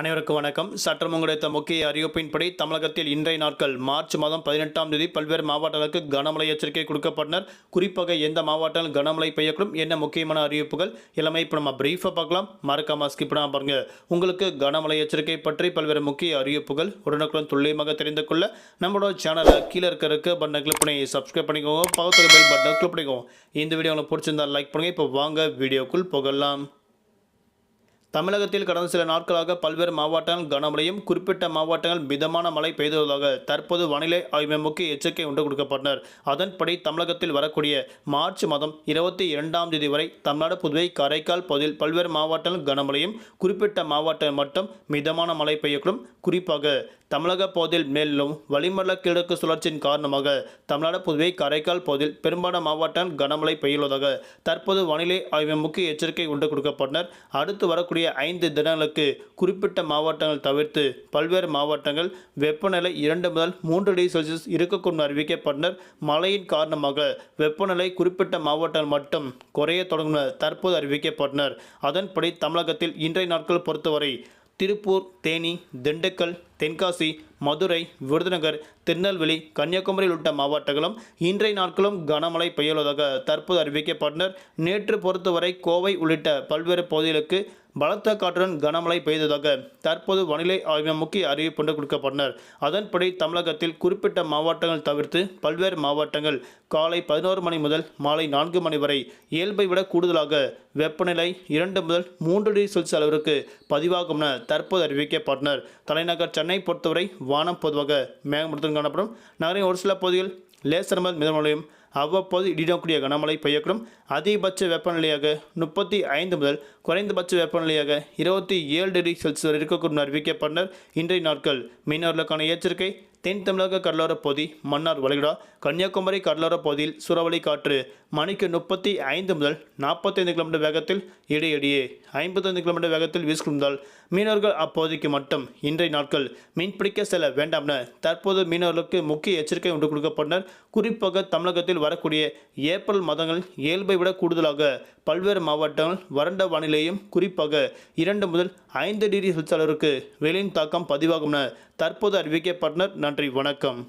அனைவருக்கும் வணக்கம். சற்றம் கிடைத்த முக்கிய அறிவிப்பின்படி தமிழகத்தில் இன்றைய நாட்கள் மார்ச் மாதம் பதினெட்டாம் தேதி பல்வேறு மாவட்டங்களுக்கு கனமழை எச்சரிக்கை கொடுக்கப்பட்டனர். குறிப்பாக எந்த மாவட்டங்கள் கனமழை பெய்யக்கூடும் என்ன முக்கியமான அறிவிப்புகள் எல்லாமே இப்போ நம்ம பிரீஃபாக பார்க்கலாம். மறக்காம ஸ்கிப் பண்ணாம பாருங்க. உங்களுக்கு கனமழை எச்சரிக்கை பற்றி பல்வேறு முக்கிய அறிவிப்புகள் உடனுக்குடன் துல்லியமாக தெரிந்து கொள்ள நம்மளோட சேனலை கீழே இருக்க பட்டனை கிளிக் பண்ணி சப்ஸ்கிரைப் பண்ணிக்கோங்க. பக்கத்தில் பெல் பட்டனை கிளிக் பண்ணிக்கோங்க. இந்த வீடியோ உங்களுக்கு பிடிச்சிருந்தா லைக் பண்ணுங்க. இப்போ வாங்க வீடியோக்குள் போகலாம். தமிழகத்தில் கடந்த சில நாட்களாக பல்வேறு மாவட்டங்கள் கனமழையும் குறிப்பிட்ட மாவட்டங்கள் மிதமான மழை பெய்துள்ளதாக தற்போது வானிலை ஆய்வு முக்கிய எச்சரிக்கை ஒன்று கொடுக்கப்பட்டனர். அதன்படி தமிழகத்தில் வரக்கூடிய மார்ச் மாதம் இருபத்தி இரண்டாம் தேதி வரை தமிழ்நாடு புதுவை காரைக்கால் பகுதியில் பல்வேறு மாவட்டங்கள் கனமழையும் குறிப்பிட்ட மாவட்டம் மட்டும் மிதமான மழை பெய்யக்கூடும். குறிப்பாக தமிழக பகுதியில் மேலும் வளிமண்டல கிழக்கு சுழற்சியின் காரணமாக தமிழ்நாடு புதுவை காரைக்கால் பகுதியில் பெரும்பாலான மாவட்டங்கள் கனமழை பெய்யுள்ளதாக தற்போது வானிலை ஆய்வு முக்கிய எச்சரிக்கை ஒன்று கொடுக்கப்பட்டனர். அடுத்து வரக்கூடிய ஐந்து தினங்களுக்கு குறிப்பிட்ட மாவட்டங்கள் தவிர்த்து பல்வேறு மாவட்டங்கள் வெப்பநிலை இரண்டு முதல் மூன்று டிகிரி செல்சியஸ் இருக்கக்கூடும் அறிவிக்கப்பட்டனர். மழையின் காரணமாக வெப்பநிலை குறிப்பிட்ட மாவட்டங்கள் மட்டும் குறைய தொடங்கும் தற்போது அறிவிக்கப்பட்டனர். அதன்படி தமிழகத்தில் இன்றைய நாட்கள் பொறுத்தவரை திருப்பூர் தேனி திண்டுக்கல் தென்காசி மதுரை விருதுநகர் திருநெல்வேலி கன்னியாகுமரி உள்ளிட்ட மாவட்டங்களும் இன்றைய நாட்களும் கனமழை பெய்யுள்ளதாக தற்போது அறிவிக்கப்பட்டனர் நேற்று பொறுத்தவரை கோவை உள்ளிட்ட பல்வேறு பகுதிகளுக்கு பலத்த காற்றுடன் கனமழை பெய்ததாக தற்போது வானிலை ஆய்வு முக்கிய அறிவிப்பு கொடுக்கப்பட்டனர். அதன்படி தமிழகத்தில் குறிப்பிட்ட மாவட்டங்கள் தவிர்த்து பல்வேறு மாவட்டங்கள் காலை பதினோரு மணி முதல் மாலை நான்கு மணி வரை இயல்பை விட கூடுதலாக வெப்பநிலை இரண்டு முதல் மூன்று டிகிரி செல்சியஸ் அளவிற்கு பதிவாகும் என தற்போது அறிவிக்கப்பட்டனர். தலைநகர் சென்னை பொறுத்தவரை வானம் பொதுவாக மேகமூட்டத்துடன் காணப்படும். நகரின் ஒரு சில பகுதிகள் லேசர் மிதமலையும் மிதமழையும் அவ்வப்போது இடிடக்கூடிய கனமழை பெய்யக்கூடும். அதிகபட்ச வெப்பநிலையாக முப்பத்தி ஐந்து முதல் குறைந்தபட்ச வெப்பநிலையாக இருபத்தி ஏழு டிகிரி செல்சியஸ் வரை இருக்கக்கூடும் அறிவிக்கப்பட்டனர். இன்றைய நாட்கள் மீனவர்களுக்கான எச்சரிக்கை. தென் தமிழக கடலோரப் பகுதி மன்னார் வளைகுடா கன்னியாகுமரி கடலோரப் பகுதியில் சூறாவளி காற்று மணிக்கு முப்பத்தி ஐந்து முதல் நாற்பத்தைந்து கிலோமீட்டர் வேகத்தில் இடையிடையே ஐம்பத்தைந்து கிலோமீட்டர் வேகத்தில் வீசுகின்றால் மீனவர்கள் அப்போதைக்கு மட்டும் இன்றைய நாட்கள் மீன்பிடிக்க செல்ல வேண்டாம் என தற்போது மீனவர்களுக்கு முக்கிய எச்சரிக்கை ஒன்று கொடுக்கப்பட்டனர். குறிப்பாக தமிழகத்தில் வரக்கூடிய ஏப்ரல் மாதங்கள் இயல்பை விட கூடுதலாக பல்வேறு மாவட்டங்கள் வறண்ட வானிலையும் குறிப்பாக இரண்டு முதல் ஐந்து டிகிரி செல்சியஸ் வெளியின் வெயிலின் தாக்கம் பதிவாகும் என தற்போது அறிவிக்கப்பட்டனர். நன்றி வணக்கம்.